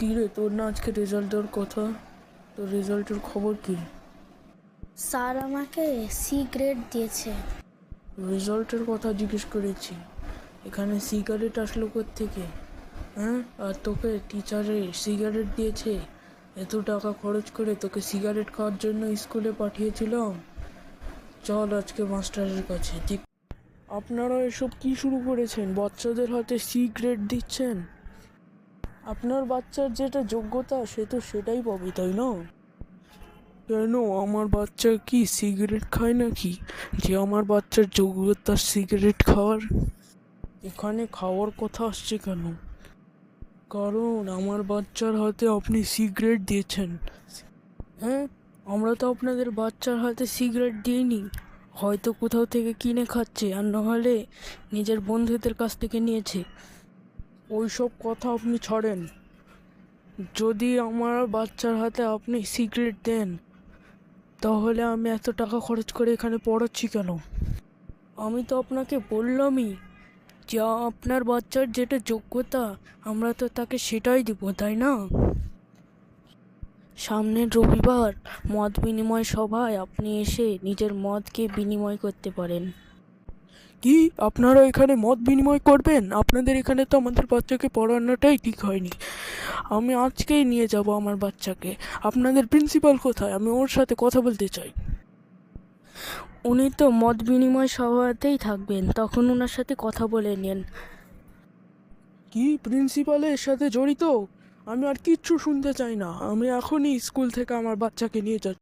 কী রে তোর না আজকে রেজাল্টের কথা? তোর রেজাল্টের খবর কি? স্যার আমাকে সি গ্রেড দিয়েছে। রেজাল্টের কথা জিজ্ঞেস করেছি। এখানে সিগারেট আসলো থেকে হ্যাঁ? আর তোকে টিচারে সিগারেট দিয়েছে? এত টাকা খরচ করে তোকে সিগারেট খাওয়ার জন্য স্কুলে পাঠিয়েছিলাম? চল আজকে মাস্টারের কাছে। আপনারা এসব কি শুরু করেছেন? বাচ্চাদের হাতে সিগারেট দিচ্ছেন? আপনার বাচ্চার যেটা যোগ্যতা সে তো সেটাই পাবে তাই না? কেন? আমার বাচ্চা কি সিগারেট খায় নাকি? যে আমার বাচ্চার যোগ্যতা সিগারেট খাওয়ার? এখানে খাওয়ার কথা আসছে কেন? কারণ আমার বাচ্চার হাতে আপনি সিগারেট দিয়েছেন। হ্যাঁ আমরা তো আপনাদের বাচ্চার হাতে সিগারেট দিইনি। হয়তো কোথাও থেকে কিনে খাচ্ছে আর নাহলে নিজের বন্ধুদের কাছ থেকে নিয়েছে। ওইসব কথা আপনি ছাড়েন। যদি আমার বাচ্চার হাতে আপনি সিগারেট দেন, তাহলে আমি এত টাকা খরচ করে এখানে পড়াচ্ছি কেন? আমি তো আপনাকে বললামই যে আপনার বাচ্চার যেটা যোগ্যতা, আমরা তো তাকে সেটাই দিব, তাই না? সামনের রবিবার মত বিনিময় সভায় আপনি এসে নিজের মতকে বিনিময় করতে পারেন। কি? আপনারা এখানে মত বিনিময় করবেন? আপনাদের এখানে তো আমাদের বাচ্চাকে পড়ানোটাই ঠিক হয়নি। আমি আজকেই নিয়ে যাব আমার বাচ্চাকে। আপনাদের প্রিন্সিপাল কোথায়? আমি ওর সাথে কথা বলতে চাই। উনি তো মত বিনিময় সভাতেই থাকবেন। তখন ওনার সাথে কথা বলে নেন। কি? প্রিন্সিপালের সাথে জড়িত? আমি আর কিচ্ছু শুনতে চাই না। আমি এখনই স্কুল থেকে আমার বাচ্চাকে নিয়ে যাচ্ছি।